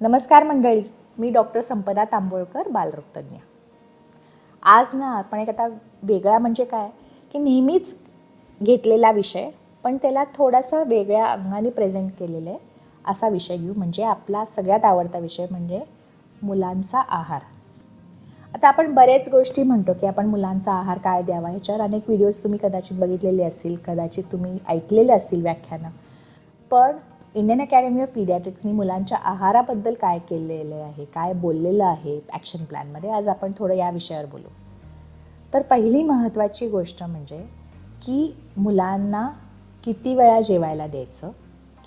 नमस्कार मंडळी मी डॉक्टर संपदा तांबोळकर बालरोगतज्ञ. आज ना आपण एक आता वेगळा म्हणजे काय की नेहमीच घेतलेला विषय पण त्याला थोडासा वेगळ्या अंगाने प्रेझेंट केलेलं आहे असा विषय घेऊ म्हणजे आपला सगळ्यात आवडता विषय म्हणजे मुलांचा आहार. आता आपण बरेच गोष्टी म्हणतो की आपण मुलांचा आहार काय द्यावा ह्याच्यावर अनेक व्हिडिओज तुम्ही कदाचित बघितलेले असतील कदाचित तुम्ही ऐकलेले असतील व्याख्यानं. पण इंडियन अकॅडमी ऑफ पिडियाट्रिक्सनी मुलांच्या आहाराबद्दल काय केलेलं आहे काय बोललेलं आहे ॲक्शन प्लॅनमध्ये आज आपण थोडं या विषयावर बोलू. तर पहिली महत्त्वाची गोष्ट म्हणजे की मुलांना किती वेळा जेवायला द्यायचं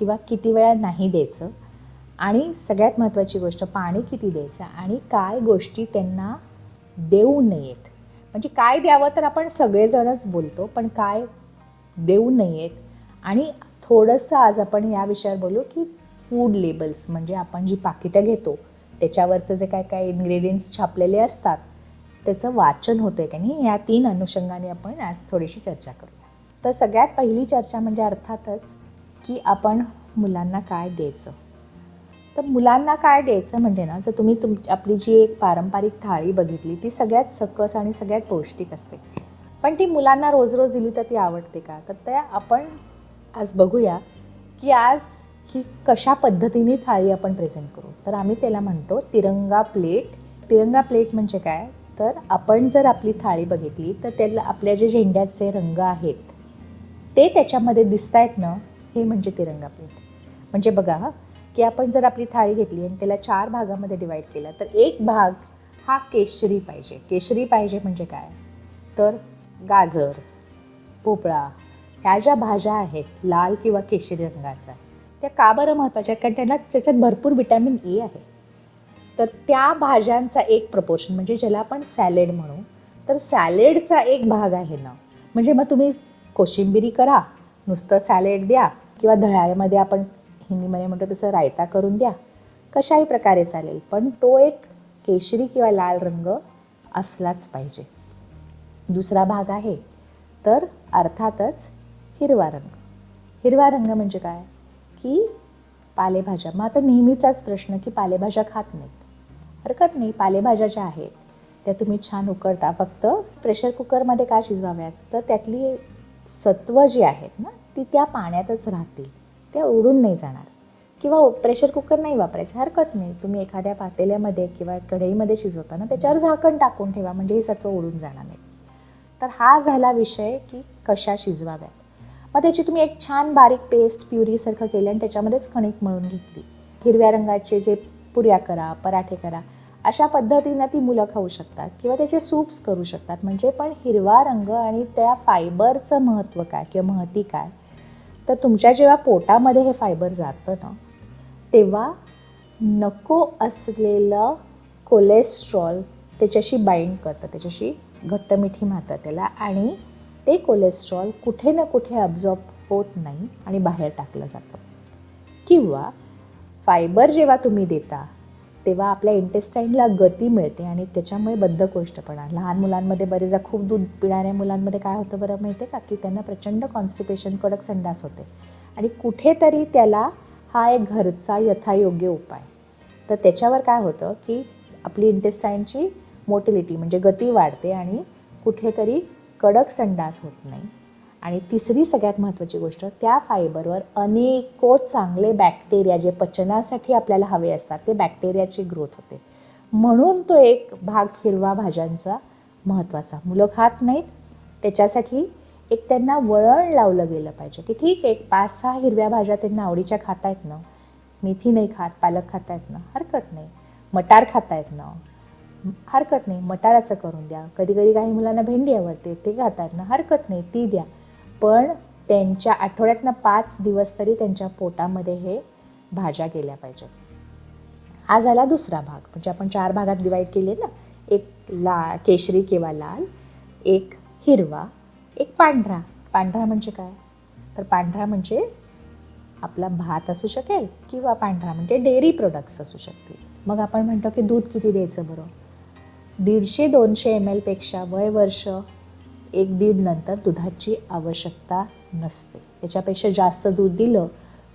किंवा किती वेळा नाही द्यायचं आणि सगळ्यात महत्त्वाची गोष्ट पाणी किती द्यायचं आणि काय गोष्टी त्यांना देऊ नयेत. म्हणजे काय द्यावं तर आपण सगळेजणच बोलतो पण काय देऊ नयेत आणि थोडंसं आज आपण या विषयावर बोलू की फूड लेबल्स म्हणजे आपण जी पाकिटं घेतो त्याच्यावरचं जे काय काय इन्ग्रेडियंट्स छापलेले असतात त्याचं वाचन होतं आहे का नाही या तीन अनुषंगाने आपण आज थोडीशी चर्चा करूया. तर सगळ्यात पहिली चर्चा म्हणजे अर्थातच की आपण मुलांना काय द्यायचं. तर मुलांना काय द्यायचं म्हणजे ना जर तुम्ही तुम आपली जी एक पारंपरिक थाळी बघितली ती सगळ्यात सकस आणि सगळ्यात पौष्टिक असते. पण ती मुलांना रोज रोज दिली तर ती आवडते का? तर त्या आपण आज बघूया की आज ही कशा पद्धतीने थाळी आपण प्रेझेंट करू. तर आम्ही त्याला म्हणतो तिरंगा प्लेट तिरंगा प्लेट म्हणजे काय? तर आपण जर आपली थाळी बघितली तर त्याला आपल्या जे झेंड्याचे रंग आहेत ते त्याच्यामध्ये दिसत आहेत ना हे म्हणजे तिरंगा प्लेट म्हणजे बघा की आपण जर आपली थाळी घेतली आणि त्याला चार भागामध्ये डिवाईड केलं तर एक भाग हा केशरी पाहिजे. केशरी पाहिजे म्हणजे काय? तर गाजर भोपळा ह्या ज्या भाज्या आहेत लाल किंवा केशरी रंगाच्या त्या का बरं महत्त्वाच्या आहेत? कारण त्यांना त्याच्यात भरपूर विटॅमिन ए आहे. तर त्या भाज्यांचा एक प्रपोर्शन म्हणजे ज्याला आपण सॅलेड म्हणू तर सॅलेडचा एक भाग आहे ना. म्हणजे मग तुम्ही कोशिंबिरी करा नुसतं सॅलेड द्या किंवा धळ्यामध्ये आपण हिंदीमध्ये म्हणतो तसं रायता करून द्या. कशाही प्रकारे चालेल पण तो एक केशरी किंवा लाल रंग असलाच पाहिजे. दुसरा भाग आहे तर अर्थातच हिरवा रंग. हिरवा रंग म्हणजे काय? की पालेभाज्या. मग आता नेहमीचाच प्रश्न की पालेभाज्या खात नाहीत. हरकत नाही. पालेभाज्या ज्या आहेत त्या तुम्ही छान उकडता. फक्त प्रेशर कुकरमध्ये का शिजवाव्यात? तर त्यातली सत्व जी आहेत ना ती त्या पाण्यातच राहतील. त्या उडून नाही जाणार. किंवा प्रेशर कुकर नाही वापरायचं. हरकत नाही. तुम्ही एखाद्या पातेल्यामध्ये किंवा कढईमध्ये शिजवताना त्याच्यावर झाकण टाकून ठेवा. म्हणजे हे सत्व उडून जाणार नाही. तर हा झाला विषय की कशा शिजवाव्यात? मग त्याची तुम्ही एक छान बारीक पेस्ट प्युरीसारखं केलं आणि त्याच्यामध्येच कणिक मळून घेतली. हिरव्या रंगाचे जे पुऱ्या करा पराठे करा अशा पद्धतीनं ती मुलं खाऊ शकतात किंवा त्याचे सूप्स करू शकतात. म्हणजे पण हिरवा रंग आणि त्या फायबरचं महत्त्व काय किंवा महती काय? तर तुमच्या जेव्हा पोटामध्ये हे फायबर जातं ना तेव्हा नको असलेलं कोलेस्ट्रॉल त्याच्याशी बाइंड करतं. त्याच्याशी घट्ट मिठी मारतं त्याला आणि ते कोलेस्ट्रॉल कुठे ना कुठे अब्झॉर्ब होत नाही आणि बाहेर टाकलं जातं. किंवा फायबर जेव्हा तुम्ही देता तेव्हा आपल्या इंटेस्टाईनला गती मिळते आणि त्याच्यामुळे बद्धकोष्ठपणा लहान मुलांमध्ये बरेचदा खूप दूध पिणाऱ्या मुलांमध्ये काय होतं बरं माहिती आहे का? की त्यांना प्रचंड कॉन्स्टिपेशन कडक संडास होते. आणि कुठेतरी त्याला हा एक घरचा यथायोग्य उपाय. तर त्याच्यावर काय होतं की आपली इंटेस्टाईनची मोटिलिटी म्हणजे गती वाढते आणि कुठेतरी कडक संडास होत नाही. आणि तिसरी सगळ्यात महत्त्वाची गोष्ट त्या फायबरवर अनेको चांगले बॅक्टेरिया जे पचनासाठी आपल्याला हवे असतात ते बॅक्टेरियाची ग्रोथ होते. म्हणून तो एक भाग हिरवा भाज्यांचा महत्त्वाचा. मुलं खात नाहीत त्याच्यासाठी एक त्यांना वळण लावलं गेलं पाहिजे की ठीक आहे एक पाच सहा हिरव्या भाज्या त्यांना आवडीच्या खातायत ना. मेथी नाही खात पालक खातायत ना. हरकत नाही. मटार खातायत ना. हरकत नाही मटाराचं करून द्या. कधी कधी काही मुलांना भेंडी आवडते ते खातात ना हरकत नाही ती द्या. पण त्यांच्या आठवड्यातनं पाच दिवस तरी त्यांच्या पोटामध्ये हे भाज्या गेल्या पाहिजेत. हा झाला दुसरा भाग. म्हणजे आपण चार भागात डिवाईड केले ना. एक ला केशरी किंवा लाल एक हिरवा एक पांढरा. पांढरा म्हणजे काय? तर पांढरा म्हणजे आपला भात असू शकेल किंवा पांढरा म्हणजे डेअरी प्रोडक्ट्स असू शकतील. मग आपण म्हणतो की दूध किती द्यायचं बरं? दीडशे दोनशे एम एलपेक्षा वय वर्ष एक दीड नंतर दुधाची आवश्यकता नसते. त्याच्यापेक्षा जास्त दूध दिलं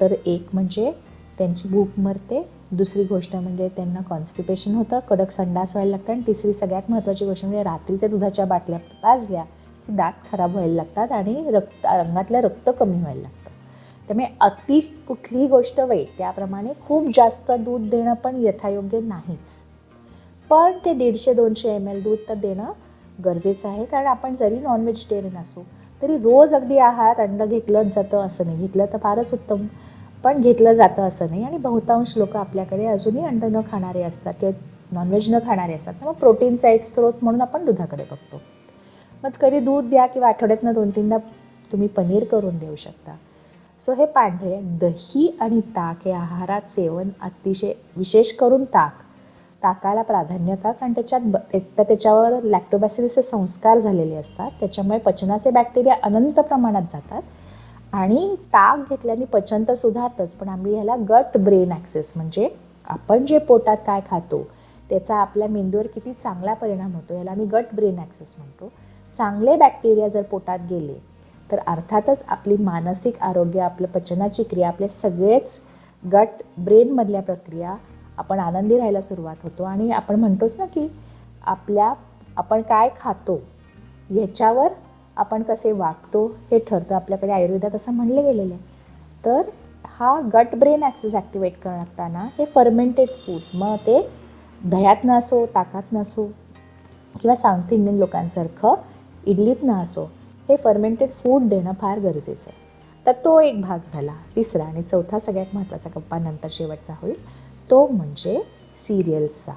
तर एक म्हणजे त्यांची भूक मरते. दुसरी गोष्ट म्हणजे त्यांना कॉन्स्टिपेशन होतं कडक संडास व्हायला लागतं आणि तिसरी सगळ्यात महत्त्वाची गोष्ट म्हणजे रात्री त्या दुधाच्या बाटल्या पाजल्या की दात खराब व्हायला लागतात आणि रक्त रंगातलं रक्त कमी व्हायला लागतं. त्यामुळे अति कुठलीही गोष्ट वाईट त्याप्रमाणे खूप जास्त दूध देणं पण यथायोग्य नाहीच. पण ते दीडशे दोनशे एम एल दूध तर देणं गरजेचं आहे. कारण आपण जरी नॉन व्हेजिटेरियन असू तरी रोज अगदी आहारात अंड घेतलंच जातं असं नाही. घेतलं तर फारच उत्तम पण घेतलं जातं असं नाही. आणि बहुतांश लोक आपल्याकडे अजूनही अंड न खाणारे असतात किंवा नॉनव्हेज न खाणारे असतात. मग प्रोटीनचा एक स्रोत म्हणून आपण दुधाकडे बघतो. मग कधी दूध द्या किंवा आठवड्यातनं दोन तीनदा तुम्ही पनीर करून देऊ शकता. सो हे पांढरे दही आणि ताक हे आहारात सेवन अतिशय विशेष करून ताक ताकाला प्राधान्य का? कारण त्याच्यात ब एक तर त्याच्यावर लॅक्टोबॅसिलिसचे संस्कार झालेले असतात. त्याच्यामुळे पचनाचे बॅक्टेरिया अनंत प्रमाणात जातात. आणि ताक घेतल्याने पचन तर सुधारतंच. पण आम्ही ह्याला गट ब्रेन ॲक्सेस म्हणजे आपण जे पोटात काय खातो त्याचा आपल्या मेंदूवर किती चांगला परिणाम होतो याला आम्ही गट ब्रेन ॲक्सेस म्हणतो. चांगले बॅक्टेरिया जर पोटात गेले तर अर्थातच आपली मानसिक आरोग्य आपलं पचनाची क्रिया आपले सगळेच गट ब्रेनमधल्या प्रक्रिया आपण आनंदी राहायला सुरुवात होतो. आणि आपण म्हणतोच ना की आपल्या आपण काय खातो ह्याच्यावर आपण कसे वागतो हे ठरतं. आपल्याकडे आयुर्वेदात असं म्हणलं गेलेलं आहे. तर हा गट ब्रेन ॲक्सेस ॲक्टिवेट करताना हे फर्मेंटेड फूड्स मग ते दह्यातनं असो ताकातनं असो किंवा साऊथ इंडियन लोकांसारखं इडलीतनं असो हे फर्मेंटेड फूड देणं फार गरजेचं आहे. तर तो एक भाग झाला. तिसरा आणि चौथा सगळ्यात महत्त्वाचा गप्पा नंतर शेवटचा होईल. तो म्हणजे सिरियल्सचा.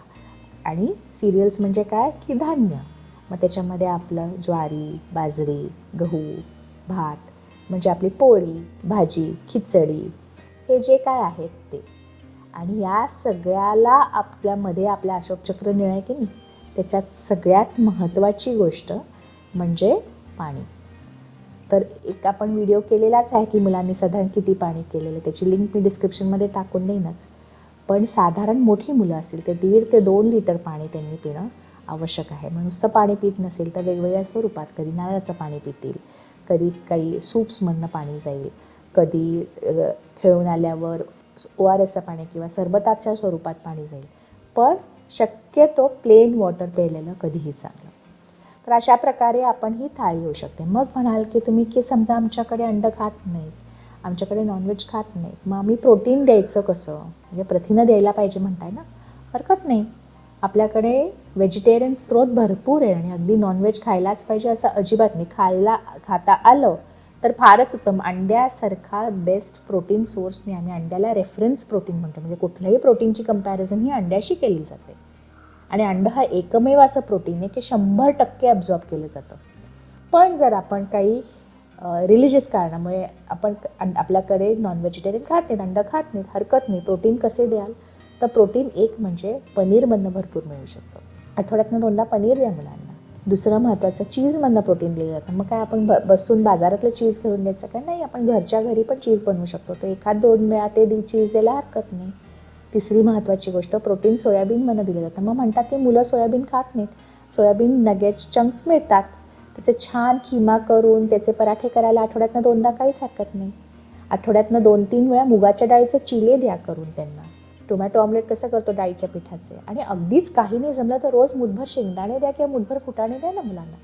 आणि सिरियल्स म्हणजे काय? की धान्य. मग त्याच्यामध्ये आपलं ज्वारी बाजरी गहू भात म्हणजे आपली पोळी भाजी खिचडी हे जे काय आहेत ते. आणि या सगळ्याला आपल्यामध्ये आपल्या अशोकचक्र निर्णय की नाही त्याच्यात सगळ्यात महत्त्वाची गोष्ट म्हणजे पाणी. तर एक आपण व्हिडिओ केलेलाच आहे की मुलांनी साधारण किती पाणी केलेलं त्याची लिंक मी डिस्क्रिप्शनमध्ये टाकून देईनच. पण साधारण मोठी मुलं असतील तर दीड ते दोन लिटर पाणी त्यांनी पिणं आवश्यक आहे. मग नुसतं पाणी पित नसेल तर वेगवेगळ्या स्वरूपात कधी नारळाचं पाणी पितील कधी काही सूप्समधनं पाणी जाईल कधी खेळून आल्यावर ओ आर एसचं पाणी किंवा सरबताच्या स्वरूपात पाणी जाईल. पण शक्यतो प्लेन वॉटर प्यायलेलं कधीही चांगलं. तर अशा प्रकारे आपण ही थाळी येऊ शकते. मग म्हणाल की तुम्ही की समजा आमच्याकडे अंड खात नाहीत. आमच्याकडे नॉनव्हेज खात नाही मग आम्ही प्रोटीन द्यायचं कसं? म्हणजे प्रथिनं द्यायला पाहिजे म्हणताय ना? हरकत नाही. आपल्याकडे व्हेजिटेरियन स्त्रोत भरपूर आहे आणि अगदी नॉनव्हेज खायलाच पाहिजे असं अजिबात नाही. खायला खाता आलं तर फारच उत्तम. अंड्यासारखा बेस्ट प्रोटीन सोर्सने आम्ही अंड्याला रेफरन्स प्रोटीन म्हणतो. म्हणजे कुठल्याही प्रोटीनची कंपॅरिझन ही अंड्याशी केली जाते. आणि अंड हा एकमेव असं प्रोटीन आहे की शंभर टक्के अब्झॉर्ब केलं जातं. पण जर आपण काही रिलिजियस कारणामुळे आपण आपल्याकडे नॉन व्हेजिटेरियन खात नाहीत अंडं खात नाहीत हरकत नाही. प्रोटीन कसे द्याल? तर प्रोटीन एक म्हणजे पनीरमधनं भरपूर मिळू शकतं. आठवड्यातनं दोनदा पनीर द्या मुलांना. दुसरं महत्त्वाचं चीजमधनं प्रोटीन दिलं जातं. मग काय आपण ब बसून बाजारातलं चीज घेऊन द्यायचं काय? नाही आपण घरच्या घरी पण चीज बनवू शकतो. तर एखाद दोन वेळा ते दी चीज द्यायला हरकत नाही. तिसरी महत्त्वाची गोष्ट प्रोटीन सोयाबीनमधनं दिलं जातं. मग म्हणतात की मुलं सोयाबीन खात नाहीत. सोयाबीन नगेट्स चंक्स मिळतात. त्याचे छान किमा करून त्याचे पराठे करायला आठवड्यातनं दोनदा काहीच हरकत नाही. आठवड्यातनं दोन तीन वेळा मुगाच्या डाळीचे चिले द्या करून त्यांना. टोमॅटो ऑमलेट कसं करतो डाळीच्या पिठाचे? आणि अगदीच काही नाही जमलं तर रोज मुठभर शेंगदाणे द्या किंवा मुठभर फुटाणे द्या ना मुलांना.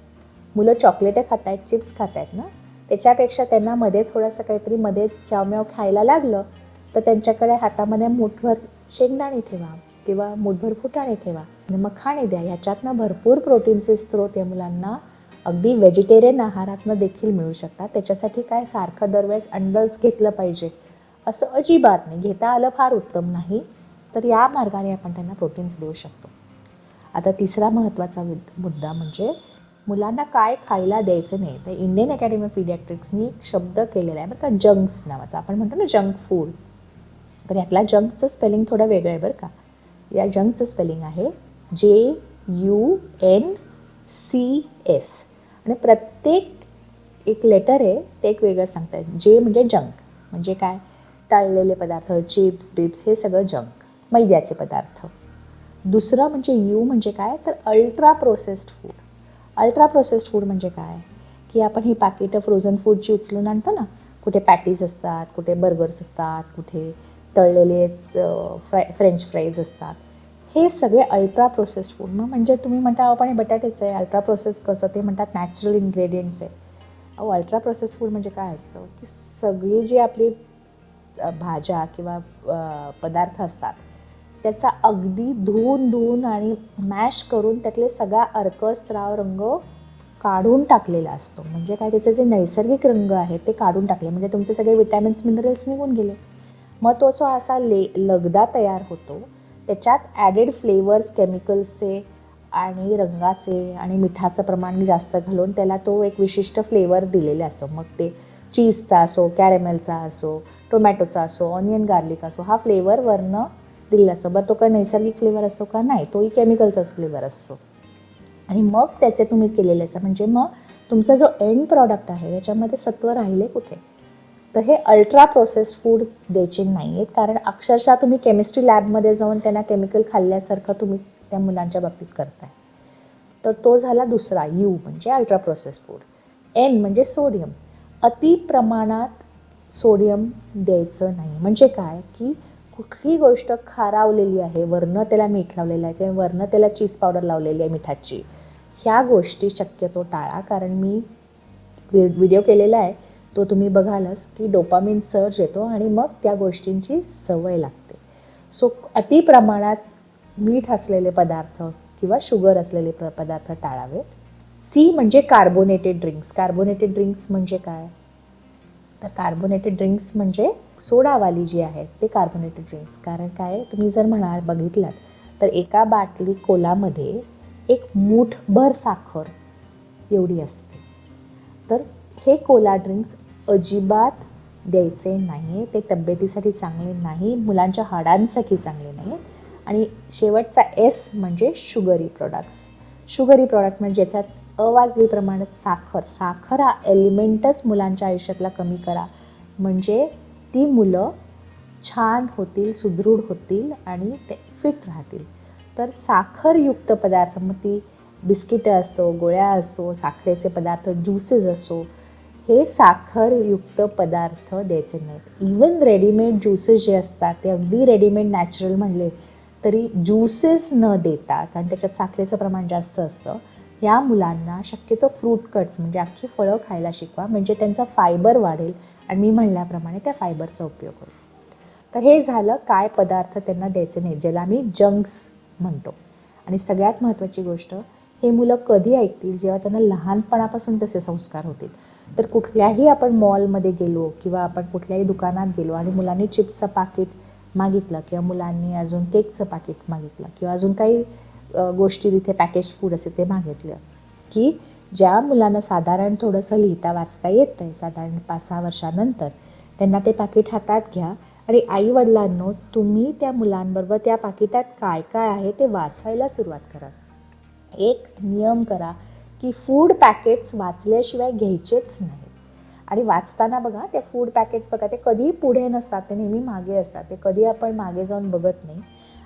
मुलं चॉकलेटे खात आहेत चिप्स खात आहेत ना? त्याच्यापेक्षा त्यांना मध्ये थोडंसं काहीतरी मध्ये चावम्याव खायला लागलं तर त्यांच्याकडे हातामध्ये मुठभर शेंगदाणे ठेवा किंवा मुठभर फुटाणे ठेवा. आणि मग खाणे द्या ह्याच्यातनं भरपूर प्रोटीनचे स्रोत या मुलांना. अगदी व्हेजिटेरियन आहारातनं देखील मिळू शकतात. त्याच्यासाठी काय सारखं दरवेळेस अंडच घेतलं पाहिजे. असं अजिबात नाही. घेता आलं फार उत्तम नाही तर या मार्गाने आपण त्यांना प्रोटीन्स देऊ शकतो. आता तिसरा महत्त्वाचा मुद्दा म्हणजे मुलांना काय खायला द्यायचं नाही. तर इंडियन अकॅडमी ऑफ पिडियाट्रिक्सनी शब्द केलेला आहे. बरं का? जंक्स नावाचा. आपण म्हणतो ना जंक फूड तर यातला जंकचं स्पेलिंग थोडं वेगळं आहे बरं का? या जंकचं स्पेलिंग आहे जे यू एन सी एस आणि प्रत्येक एक लेटर आहे ते एक वेगळं सांगतात जे म्हणजे जंक म्हणजे काय? तळलेले पदार्थ चिप्स बिप्स हे सगळं जंक मैद्याचे पदार्थ. दुसरं म्हणजे यू म्हणजे काय? तर ultra processed food ultra processed food म्हणजे काय? की आपण ही पाकिटं फ्रोझन फूडची उचलून आणतो ना कुठे पॅटीज असतात कुठे बर्गर्स असतात कुठे तळलेलेच फ्राय फ्रेंच फ्राईज असतात. हे सगळे अल्ट्रा प्रोसेस्ड फूड. मग म्हणजे तुम्ही म्हणता अहो हे बटाट्याचं आहे. अल्ट्रा प्रोसेस कसं? ते म्हणतात नॅचरल इन्ग्रेडियंट्स आहे. अहो अल्ट्रा प्रोसेस फूड म्हणजे काय असतं? की सगळी जी आपली भाज्या किंवा पदार्थ असतात त्याचा अगदी धुवून धुवून आणि मॅश करून त्यातले सगळा अर्क स्त्राव रंग काढून टाकलेला असतो. म्हणजे काय त्याचे जे नैसर्गिक रंग आहेत ते काढून टाकले. म्हणजे तुमचे सगळे विटॅमिन्स मिनरल्स निघून गेले. मग तो असा असा ले लगदा तयार होतो. त्याच्यात ॲडेड फ्लेवर्स केमिकल्सचे आणि रंगाचे आणि मिठाचं प्रमाण जास्त घालून त्याला तो एक विशिष्ट फ्लेवर दिलेले असतो. मग ते चीजचा असो कॅरेमेलचा असो टोमॅटोचा असो ऑनियन गार्लिक असो हा फ्लेवर वरनं दिलेला असतो. बरं तो काय नैसर्गिक फ्लेवर असतो का? नाही तोही केमिकलचाच फ्लेवर असतो. आणि मग त्याचे तुम्ही केलेले असं म्हणजे मग तुमचा जो एंड प्रॉडक्ट आहे याच्यामध्ये सत्व राहिले कुठे? तर हे अल्ट्रा प्रोसेस्ड फूड द्यायचे नाही आहेत कारण अक्षरशः तुम्ही केमिस्ट्री लॅबमध्ये जाऊन त्यांना केमिकल खाल्ल्यासारखं तुम्ही त्या मुलांच्या बाबतीत करताय. तर तो झाला दुसरा यू म्हणजे अल्ट्रा प्रोसेस्ड फूड एन म्हणजे सोडियम अति प्रमाणात सोडियम द्यायचं नाही. म्हणजे काय? की कुठली गोष्ट खारावलेली आहे वरनं त्याला मीठ लावलेलं आहे किंवा वरनं त्याला चीज पावडर लावलेली आहे मिठाची ह्या गोष्टी शक्यतो टाळा. कारण मी व्हिडिओ केलेला आहे. तो तुम्ही बघालच की डोपामिन सर्ज येतो आणि मग त्या गोष्टींची सवय लागते. सो अति प्रमाणात मीठ असलेले पदार्थ किंवा शुगर असलेले प्र पदार्थ टाळावेत. सी म्हणजे कार्बोनेटेड ड्रिंक्स कार्बोनेटेड ड्रिंक्स म्हणजे काय? तर कार्बोनेटेड ड्रिंक्स म्हणजे सोडावाली जी आहेत ते कार्बोनेटेड ड्रिंक्स कारण काय? तुम्ही जर म्हणाल बघितलात तर एका बाटली कोलामध्ये एक मूठभर साखर एवढी असते. तर हे कोला ड्रिंक्स अजिबात द्यायचे नाही ते तब्येतीसाठी चांगले नाही मुलांच्या हाडांसाठी चांगले नाही आणि शेवटचा एस म्हणजे शुगरी प्रोडक्ट्स शुगरी प्रोडक्ट्स म्हणजे ज्याच्यात अवाजवी प्रमाणात साखर साखर हा एलिमेंटच मुलांच्या आयुष्यातला कमी करा. म्हणजे ती मुलं छान होतील सुदृढ होतील आणि ते फिट राहतील. तर साखरयुक्त पदार्थ मग ती बिस्किटं असो गोळ्या असो साखरेचे पदार्थ ज्युसेस असो हे साखरयुक्त पदार्थ द्यायचे नाहीत. इवन रेडीमेड ज्युसेस जे असतात ते अगदी रेडीमेड नॅचरल म्हणले तरी ज्युसेस न देता कारण त्याच्यात साखरेचं प्रमाण जास्त असतं या मुलांना शक्यतो फ्रूट कट्स म्हणजे अख्खी फळं खायला शिकवा म्हणजे त्यांचा फायबर वाढेल. आणि मी म्हणल्याप्रमाणे त्या फायबरचा उपयोग होईल. तर हे झालं काय पदार्थ त्यांना द्यायचे नाही ज्याला आम्ही जंक्स म्हणतो. आणि सगळ्यात महत्त्वाची गोष्ट हे मुलं कधी ऐकतील जेव्हा त्यांना लहानपणापासून तसे संस्कार होतील? तर कुठल्याही आपण मॉलमध्ये गेलो किंवा आपण कुठल्याही दुकानात गेलो आणि मुलांनी चिप्सचं पाकिट मागितलं किंवा मुलांनी अजून केकचं पाकिट मागितलं किंवा अजून काही गोष्टी तिथे पॅकेज फूड असे ते मागितलं की ज्या मुलांना साधारण थोडंसं लिहिता वाचता येतं आहे साधारण पाच सहा वर्षानंतर त्यांना ते पाकिट हातात घ्या. आणि आई वडिलांनो तुम्ही त्या मुलांबरोबर त्या पाकिटात काय काय आहे ते वाचायला सुरुवात करा. एक नियम करा की फूड पॅकेट्स वाचल्याशिवाय घ्यायचेच नाहीत. आणि वाचताना बघा ते फूड पॅकेट्स बघा ते कधी पुढे नसतात ते नेहमी मागे असतात ते कधी आपण मागे जाऊन बघत नाही.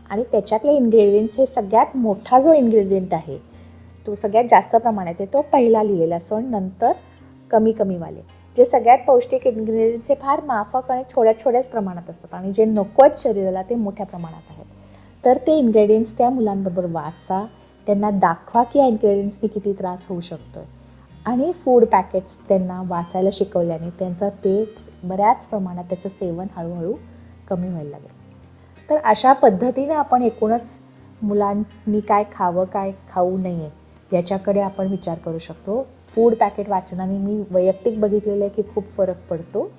आणि त्याच्यातले इन्ग्रेडियंट्स हे सगळ्यात मोठा जो इन्ग्रेडियंट आहे तो सगळ्यात जास्त प्रमाणात आहे तो पहिला लिहिलेला सण आणि नंतर कमी कमीवाले. जे सगळ्यात पौष्टिक इन्ग्रेडियंट्स हे फार माफक आणि छोट्या छोट्याच प्रमाणात असतात आणि जे नको आहेत शरीराला ते मोठ्या प्रमाणात आहेत. तर ते इन्ग्रेडियंट्स त्या मुलांबरोबर वाचा त्यांना दाखवा की या इन्ग्रेडियंट्सनी किती त्रास होऊ शकतो आहे आणि फूड पॅकेट्स त्यांना वाचायला शिकवल्याने त्यांचं ते बऱ्याच प्रमाणात त्याचं सेवन हळूहळू कमी व्हायला लागेल. तर अशा पद्धतीने आपण एकूणच मुलांनी काय खावं काय खाऊ नये याच्याकडे आपण विचार करू शकतो. फूड पॅकेट वाचनाने मी वैयक्तिक बघितलेलं आहे की खूप फरक पडतो.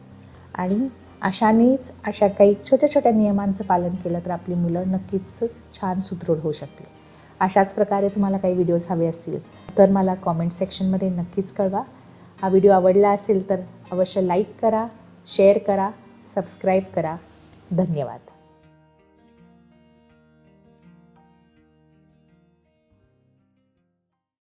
आणि अशानेच अशा काही छोट्या छोट्या नियमांचं पालन केलं तर आपली मुलं नक्कीच छान सुदृढ होऊ शकतील. अशाच प्रकारे तुम्हाला काही व्हिडिओज हवे असतील तर मला कॉमेंट सेक्शनमध्ये नक्कीच कळवा. हा व्हिडिओ आवडला असेल तर अवश्य लाईक करा शेअर करा सबस्क्राईब करा. धन्यवाद.